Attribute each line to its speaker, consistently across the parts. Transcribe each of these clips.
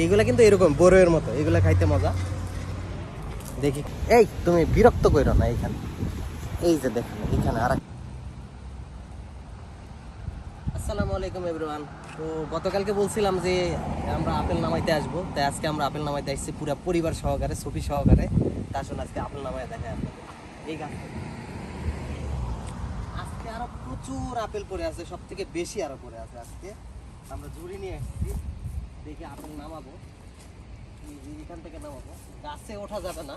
Speaker 1: এইগুলা কিন্তু এরকম বড়ের মতো এগুলা খাইতে মজা। দেখি। এই, তুমি বিরক্ত করো না এইখানে। এই যে দেখেন এখানে আর আসসালামু আলাইকুম এভরিওয়ান তো গতকালকে বলছিলাম যে আমরা আপেল নামাইতে আসব। তাই আজকে আমরা আপেল নামাইতে আসছি পুরো পরিবার সহকারে ছবি সহকারে। তা আসলে আজকে আপেল নামাই দেখায় আপনাদের। এই গাছ আজকে আরও প্রচুর আপেল পড়ে আছে সব থেকে বেশি আরও পড়ে আছে আজকে। আমরা ঝুড়ি নিয়ে এসেছি দেখি আপেল নামাবো। এখান থেকে নামাবো। গাছে ওঠা যাবে না,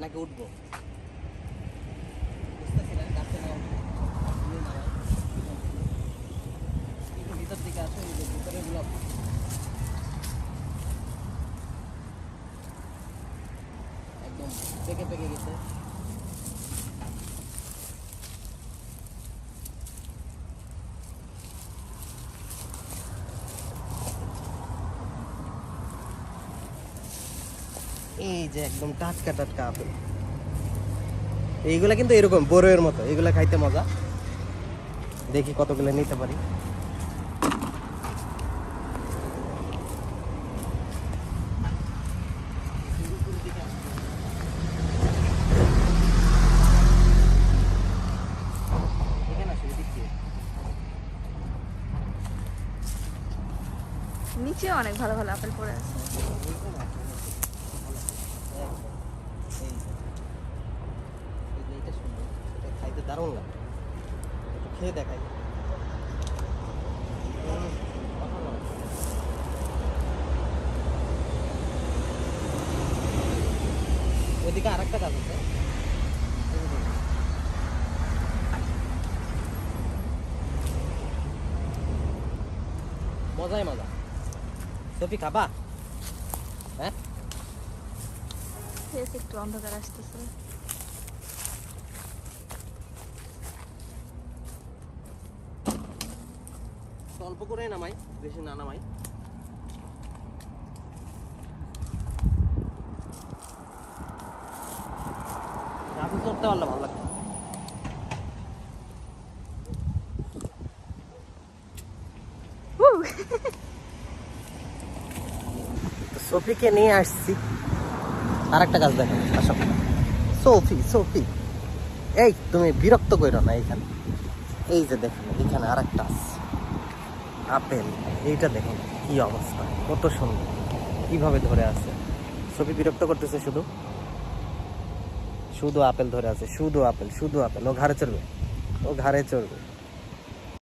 Speaker 1: নাকি উঠবো? বুঝতেছি না দিকে এই ভিতরে একদম পেকে পেকে গেছে। এই যে একদম টাটকা টাটকা আপেল। এইগুলা কিন্তু এরকম, বড়ের মতো। এগুলা খাইতে মজা। দেখি কতগুলো নিতে পারি।
Speaker 2: নিচে অনেক ভালো ভালো আপেল পড়ে আছে।
Speaker 1: খাইতে দারুণ লাগে একটু খেয়ে দেখাই। ওইদিকে আরেকটা গাছ আছে। মজাই মজা সফি খাবা হ্যাঁ
Speaker 2: ফেস একটু অন্ধকার আসতেছে।
Speaker 1: অল্প করে নামাই বেশি না নামাই। চড়তে পারলে ভালো লাগবে! সফিকে নিয়ে আসছি। আর একটা গাছ দেখেন আসো। সফি সফি। এই, তুমি বিরক্ত করো না এইখানে। এই যে দেখেন এখানে আর একটা আপেল, এইটা দেখুন কি অবস্থা, কত সুন্দর। কীভাবে ধরে আছে? সফি বিরক্ত করতেছে শুধু? শুধু আপেল ধরে আছে, শুধু আপেল শুধু আপেল। ও ঘাড়ে চড়বে, ও ঘাড়ে চড়বে।